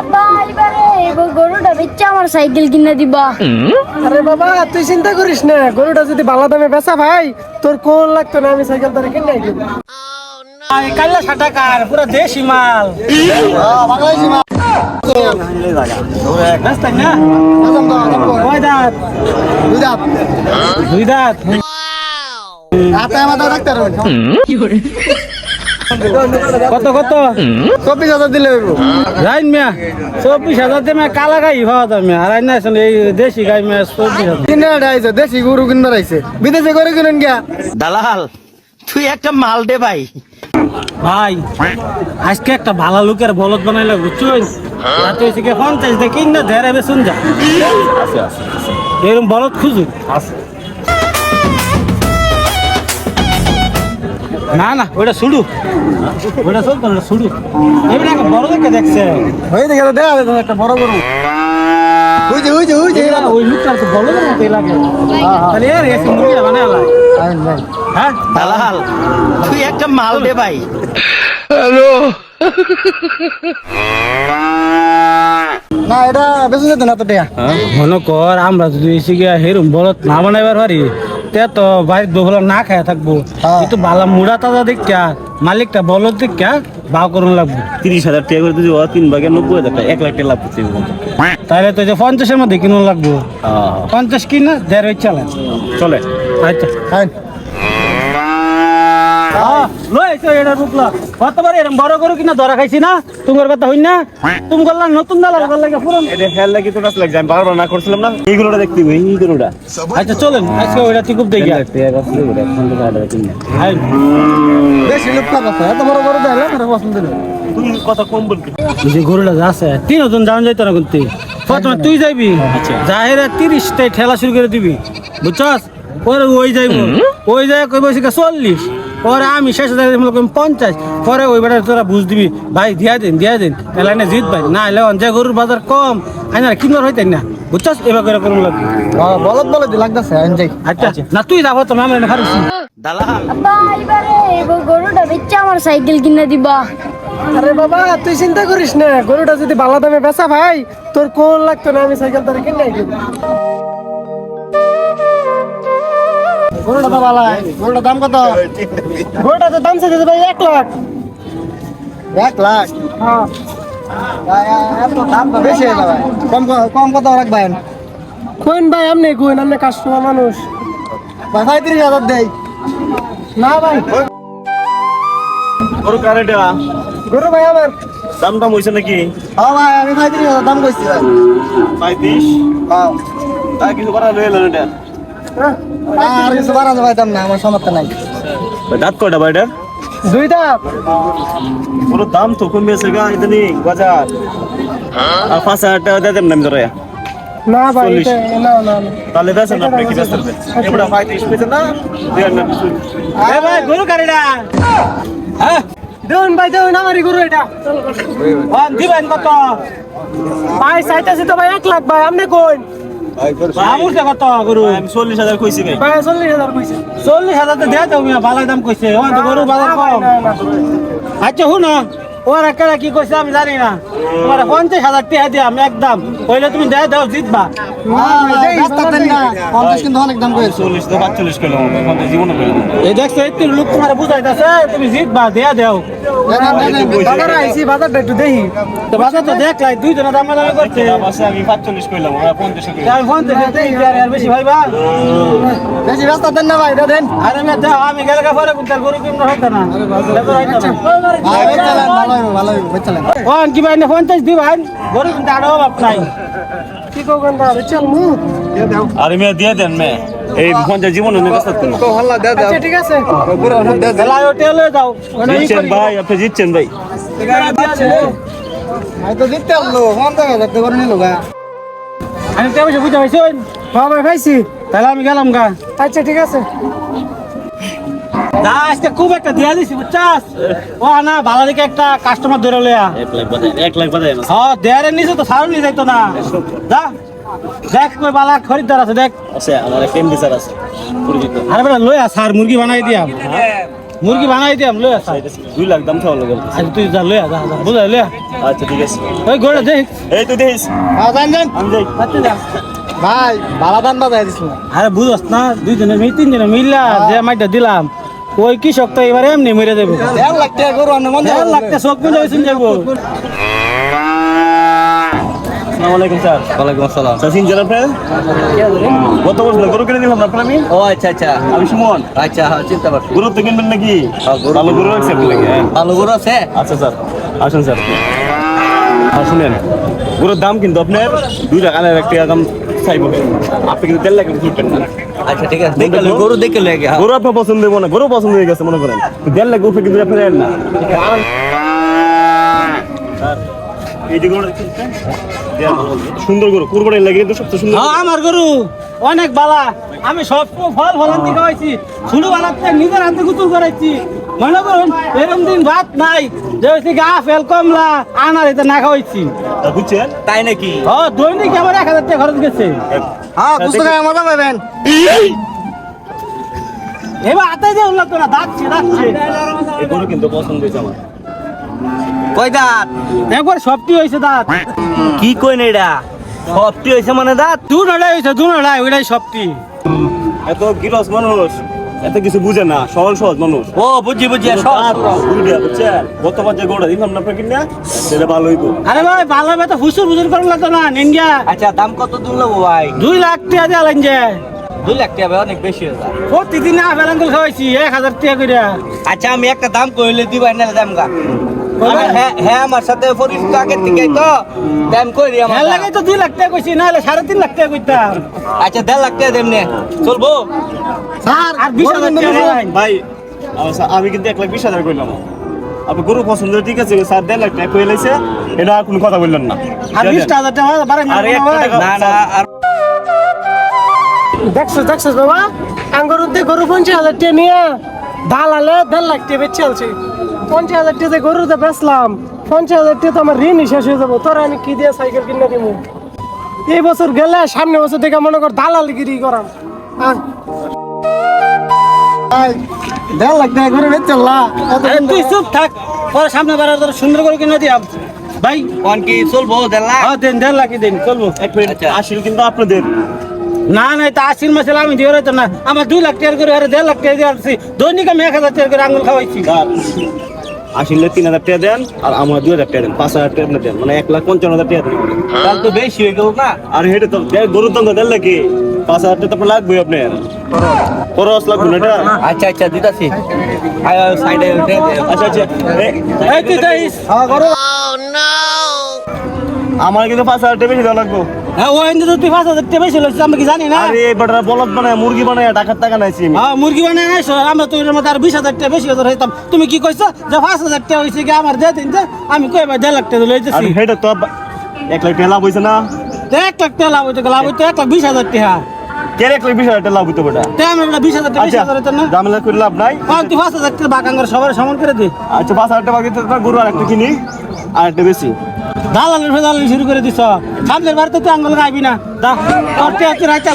আব্বা গরুটা বেচে আমার সাইকেল কিনে দিবা। আরে বাবা তুই চিন্তা করিস না গরুটা যদি ভালো দামে বেচা ভাই তোর কোন লাগতো না আমি সাইকেল তোর কিনে দিব। কাল্লা ষাট কার পুরো দেশি মাল। রাস্তায় না কয় দাঁত দুই দাঁত কত কত? চব্বিশ হাজার দিলে রাইন মিয়া চব্বিশ হাজার দিয়ে মিয়া কালা গাই পাওয়া যায় মিয়া। আর না এই দেশি গাই মিয়া চব্বিশ হাজার। কিনে আইছে দেশি গরু কিনবার আইছে। বিদেশে করে কিনেন গিয়া? দালাল তুই একটা মাল দে ভাই। ভাই আজকে একটা ভালো লোকের বলদ বানাইলে বুঝছুন? রাতে কি পঞ্চাশ দিয়ে কিন না ধেরে বেসুন যা। এরকম বলদ খুঁজুন। না না ওটা শুরু ওটা চলতো না শুরু এমনি একটা বড় দেখে দেখছে। হয়ে দেখে তো দেখা যাবে একটা বড় গরু। বুঝে বুঝে বুঝে এরা ওই লোকটা তো বলদের মতো লাগে। তাহলে এর এসে মুরগিটা বানায় হ্যাঁ। দালাল তুই একটা মাল দে ভাই। না এটা বেশি যেত না তো টিয়া মনে কর আমরা যদি এসে গিয়া হেরুম বলত না বানাইবার পারি তে তো ভাই দোহলা না খায় থাকব। হ্যাঁ। কিন্তু বালা মুড়া তাজা দেখা মালিকটা বলত দেখা বাও করুন লাগবো। তিরিশ হাজার টাকা করে যদি ও তিন ভাগে নব্বই হাজার টাকা এক লাখ টাকা লাভ করতে তাহলে তো যে পঞ্চাশের মধ্যে কিনুন লাগবো। পঞ্চাশ কিনা দেড় ওই চলে। আচ্ছা। খান লই এটা রূপলা কতবার এরম বড় গরু কিনা ধরা খাইছি না তোমার কথা হই না। তুমি করলা নতুন দালাল করলা লাগে পুরন? এটা হেয়ার লাগি তো কাজ লাগছে আমি বারবার না করছিলাম না। দেখতে হবে এইগুলোটা আচ্ছা চলেন আজকে ওইটা ঠিক দেখি। বেশি লোক খাবে এত বড় গরু দেয় না পছন্দ নেই তুমি কথা কম বলবি। যে গরুটা আছে তিনজন যাওয়া যাইতো না কিন্তু। প্রথমে তুই যাইবি যাহেরা তিরিশটাই ঠেলা শুরু করে দিবি। বুঝছস? পরে ওই যাইব। ওই কইব শিখা চল্লিশ। পরে আমি শেষ পঞ্চাশ। পরে ওই বেটা তোরা বুঝ দিবি ভাই দিয়া দিন দিয়া দিন না জিত ভাই। না এলে যে গরুর বাজার কম। আইনার কিনার হইতেন না। বুঝছস? এবার করে করুন লাগবে বলদ বলদ লাগতেছে আইন আচ্ছা না তুই যাব তো আমরা এনে হারিস দালাল। এবারে গরুটা বেচে আমার সাইকেল কিনে দিবা। আরে বাবা তুই চিন্তা করিস না। গরুটা যদি ভালো দামে বেচা ভাই তোর কোন লাগতো না আমি সাইকেল তোর কিনে দিব গরুটা তো ভালো গরুটার দাম কত? গরুটা তো দাম চাইছে ভাই এক লাখ। এক লাখ? হ্যাঁ। দাম তো বেশি যাবে কম কম কত রাখবেন? কোন ভাই আপনি কোন আপনি কাস্টমার মানুষ। ভাই পঁয়ত্রিশ হাজার দেয় না ভাই। ওর কারেটা গরু ভাই আমার। দাম দাম হয়েছে নাকি? হ্যাঁ ভাই আমি পঁয়ত্রিশ হাজার দাম করছি ভাই। পঁয়ত্রিশ? হ্যাঁ। আর কিছু করা রয়ে গেল এটা? আর কিছু বাড়া ভাই দাম না আমার সমর্থন নাই দাঁত ভাই এটা দুই দাম পুরো দাম তো কমিয়েছে গা ইদানি বাজার। আর পাঁচ হাজার টাকা দিয়ে দেন না আমি ধরে। না ভাই না না না। তাহলে বেছেন আপনি কি না? দেন না কিছু। ভাই গরু কারিডা হ্যাঁ? দেউন ভাই দেউন আমারই গরু এটা। দিবেন কত? ভাই চাইতেছি তো ভাই এক লাখ ভাই আপনি কোন আমুর কত গরু আমি চল্লিশ হাজার কইছি চল্লিশ হাজার কইছে চল্লিশ হাজার তো দেয়া মিয়া বালাই দাম কইছে তো গরু বাজার না কম। আচ্ছা শুন ওরা কেনা কি কইছে আমি জানি না। তোমার পঞ্চাশ হাজার টাকা দিয়াম একদম। কইলে তুমি দেয় দাও জিতবা। এই দেখছ একটু লোক তোমার বুঝাইতেছে তুমি জিতবা দেয়া দেও। বাজারে আইছি বাজারটা একটু দেখি। তো বাজার তো দেখলাই দুইজনে দাম দামি করছে। আমি পাঁচচল্লিশ করলাম ওরা পঞ্চাশ আমি ফোন থেকে আর বেশি ভাইবা বেশি রাস্তা দেন না ভাই দেন। আরে মে দাও আমি গেলে পরে গরু কিনতে হইতো না। দেখো হইতো না ভাই ভাই চালান ভালো হইবো ভালো হইবো ভাই চালান ওন কি বাইনে পঞ্চাশ দিবেন গরু কিনতে আরও বাপ নাই কি কোন দা চল মু আরে মেয়ে দিয়ে দেন মেয়ে এই পঞ্চাশ জীবন অনেক কাজ করতেন আচ্ছা ঠিক আছে গেলা হোটেল লয়ে যাও জিতছেন ভাই আপনি জিতছেন ভাই ভাই তো জিততে আনলো পঞ্চাশ হাজার তো করে নিলো গা আমি কে বসে বুঝা পাইছি হ্যাঁ ভাই পাইছি তাহলে আমি গেলাম গা আচ্ছা ঠিক আছে যা আজকে খুব একটা দিয়া দিছি বুঝছাস? ও না ভালো দিকে একটা কাস্টমার ধরে এক লাখ এক লাখ বাজায় না হ্যাঁ দেয়ারের নিচে তো সারও নিয়ে যাইতো না। যা দেখ কই বালা খরিদ্দার আছে দেখ। আছে আমার এক এমডি স্যার আছে পরিচিত। আরে বেটা লইয়া সার মুরগি বানাই দিয়া মুরগি বানাই দিয়াম লই আসা দুই লাখ দাম লাগে আজ তুই যা লই যা যা বুঝা লই আচ্ছা ঠিক আছে। ওই গোড়া দেখ। এই তুই দেখিস। হ্যাঁ জান জান আমি যাই। আচ্ছা যা। ভাই বালা দান বাজাই দিছিল আরে বুঝস না দুইজনে মিল তিনজনে মিললা যে মাইটা দিলাম। ওই কৃষক তো এবার এমনি মরে দেবে মন হয়েছেন যাব আসসালামু স্যার। ওয়ালাইকুম আসসালাম। স্যার সিনজার আপনার গত বছর গরু কিনে দিলাম আপনার আমি? ও আচ্ছা আচ্ছা। আমি সুমন। আচ্ছা হ্যাঁ, চিন্তা পারছি গরু তো কিনবেন নাকি? হ্যাঁ, ভালো গরু হ্যাঁ। ভালো গরু আছে? আচ্ছা স্যার। আসুন স্যার। আর শুনেন। গরুর দাম কিন্তু আপনার দুই টাকা দাম চাইব। আপনি কিন্তু দেড় লাখ ছুটবেন না। আচ্ছা ঠিক আছে। গরু দেখে হ্যাঁ। গরু আপনার পছন্দ মনে গরু পছন্দ হয়ে গেছে মনে করেন। দেড় লাখ কিন্তু না। সুন্দর গরু লাগে কিন্তু সবচেয়ে সুন্দর হ্যাঁ আমার গরু। অনেক বালা। আমি সব ফল ফলান দিকে খাওয়াইছি ছোট বালাতে নিজের হাতে গুতুল করাইছি। মনে করুন এরকম দিন ভাত নাই যে হয়েছে গা ফেল কমলা আনার এতে না খাওয়াইছি। তা বুঝছেন? তাই নাকি? ও দৈনিক আমার এক হাজার টাকা খরচ গেছে। হ্যাঁ বুঝতে গায়ে মজা পাবেন। এবার হাতে যে উল্লাত না দাঁতছে গরু কিন্তু পছন্দ হয়েছে আমার। কয় দাঁত? একবার সবটি হয়েছে দাঁত। কি কই না এটা? সবটি হইছে মানে দাঁত? দু নড়াই হয়েছে দু নড়াই ওইটাই সবটি। এত গিরস মানুষ। এত কিছু বুঝে না সহজ সহজ মানুষ। ও বুঝি বুঝি সব বুঝিয়া বুঝছেন? যে গোড়া দিলাম না আপনাকে না সেটা ভালো হইবো। আরে ভাই ভালো হবে তো হুসুর ফুসুর করে লাগতো না নিনগা। আচ্ছা দাম কত দূর লাগবো ভাই? দুই লাখ টাকা দিয়ে আলেন যে দুই লাখ টাকা ভাই, অনেক বেশি হয়ে যায়। প্রতিদিন আপেল আঙ্গুল খাওয়াইছি এক হাজার টাকা করে আচ্ছা আমি একটা দাম কইলে দিবাই না দাম গা। হ্যাঁ হ্যাঁ আমার সাথে পরিচিত আগের থেকে তো দাম কই আমার হ্যাঁ লাগে তো দুই লাখ টাকা কইছি নাহলে সাড়ে তিন লাখ টাকা কইতাম। আচ্ছা দেড় লাখ টাকা দেমনে। চলবো? স্যার আর বিশ হাজার টাকা ভাই আমি কিন্তু এক লাখ বিশ হাজার করলাম আপনি গরু পছন্দ ঠিক আছে স্যার দেড় লাখ টাকা লাইছে এটা আর কোনো কথা বললেন না। আর বিশ হাজার টাকা না আর দেখছ দেখছ বাবা? আঙ্গুর গরু পঞ্চাশ হাজার টাকা নিয়ে দালালে দেড় লাখ টাকা বেচে পঞ্চাশ হাজার টাকা গরুতে বেচলাম পঞ্চাশ হাজার টাকা তো আমার ঋণই শেষ হয়ে যাব। তোরা আমি কি দিয়ে সাইকেল কিনে দিব? এই বছর গেলে সামনে বছর থেকে মনে কর দালালিগিরি করাম। আহ। আয়, দেড় লাখ টাকা করে বেচে তুই চুপ থাক পরে সামনে বাড়ার তোর সুন্দর করে কিনে দিয়াম। ভাই কোন কি চলবো দেড় লাখ? হ্যাঁ দেন দেড় লাখই দেন চলবো। এক মিনিট আচ্ছা। আসিল কিন্তু আপনাদের। না না তা আশির মাসে আমি দিয়ে না। আমার দুই লাখ টাকা করে আরে দেড় লাখ টাকা দিয়ে আসছি দৈনিক আমি এক হাজার টাকা করে আঙুল খাওয়াইছি। আসিলে তিন হাজার টাকা দেন আর আমার দুই হাজার টাকা দেন পাঁচ হাজার টাকা দেন মানে এক লাখ পঞ্চান্ন হাজার টাকা দেন। তাহলে তো বেশি হয়ে গেল না? আর হেঁটে তো গরুর দাম দেন নাকি? পাঁচ হাজার টাকা তো আপনার লাগবে আপনার। খরচ লাগবে না আচ্ছা আচ্ছা দিতাছি। আয় আয়, সাইডে উঠে দে। আচ্ছা আচ্ছা আমার কিন্তু পাঁচ হাজার টাকা বেশি দেওয়া লাগবে। হ্যাঁ ওই তো তুই পাঁচ হাজার টাকা বেশি আমি কি জানি না? আরে বেটারা বলদ বানায় মুরগি বানায় টাকার টাকা নাইছি হ্যাঁ মুরগি বানাই নাই আমরা তো এর মধ্যে আর বিশ হাজার টাকা বেশি হাজার হইতাম। তুমি কি কইছো যে পাঁচ হাজার টাকা কি আমার দিয়ে দিন আমি কই এবার দেড় লাখ টাকা লইতেছি? হেঁটে তো এক লাখ টাকা লাভ না। এক লাখ টাকা লাভ হইতে লাভ হইতে এক লাখ বিশ হাজার টাকা। আচ্ছা হাজার না? ঝামেলা করে লাভ নাই। তুই পাঁচ হাজার টাকা বাগান করে সবার সমান করে দে। আচ্ছা পাঁচ হাজার টাকা বাকি তো গরু আর একটা কিনি আর একটা বেশি। দালালের ফেদালালি শুরু করে দিছ। সামনের বার তো আঙ্গুল গাইবি না। দা করতে আছে রাইতে